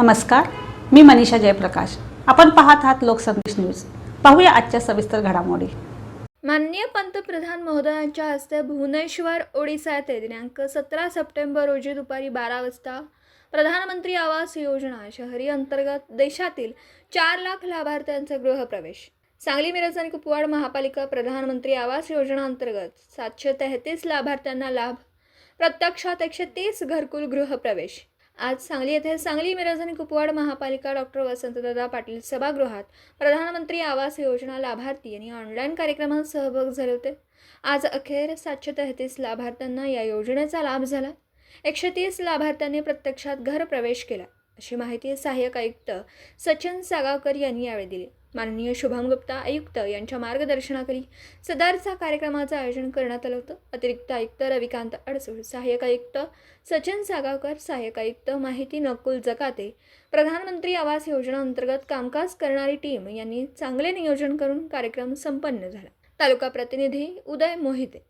नमस्कार मी मनीषा जयप्रकाश. आपण पाहत आहात लोकसंदेश न्यूज. पाहूया आजच्या सविस्तर घडामोडी. माननीय पंतप्रधान महोदयांच्या हस्ते भुवनेश्वर ओडिसा येथे दिनांक सतरा सप्टेंबर रोजी दुपारी बारा वाजता प्रधानमंत्री आवास योजना शहरी अंतर्गत देशातील चार लाख लाभार्थ्यांचा गृहप्रवेश. सांगली मिरज आणि कुपवाड महापालिका प्रधानमंत्री आवास योजना अंतर्गत सातशे तेहतीस लाभार्थ्यांना लाभ. प्रत्यक्षात एकशे तीस घरकुल गृहप्रवेश. आज सांगली येथे सांगली मिरज आणि कुपवाड महापालिका डॉक्टर वसंतदादा पाटील सभागृहात प्रधानमंत्री आवास योजना लाभार्थी यांनी ऑनलाईन कार्यक्रमात सहभाग झाले होते. आज अखेर सातशे तेहतीस लाभार्थ्यांना या योजनेचा लाभ झाला. एकशे तीस लाभार्थ्यांनी प्रत्यक्षात घर प्रवेश केला. अशी माहिती सहाय्यक आयुक्त सचिन सागावकर यांनी यावेळी दिली. माननीय शुभम गुप्ता आयुक्त यांच्या मार्गदर्शनाखाली सदारचा कार्यक्रमाचं आयोजन करण्यात आलं होतं. अतिरिक्त आयुक्त रविकांत अडसूळ सहाय्यक आयुक्त सचिन सागावकर सहाय्यक आयुक्त माहिती नकुल जकाते प्रधानमंत्री आवास योजना अंतर्गत कामकाज करणारी टीम यांनी चांगले नियोजन करून कार्यक्रम संपन्न झाला. तालुका प्रतिनिधी उदय मोहिते.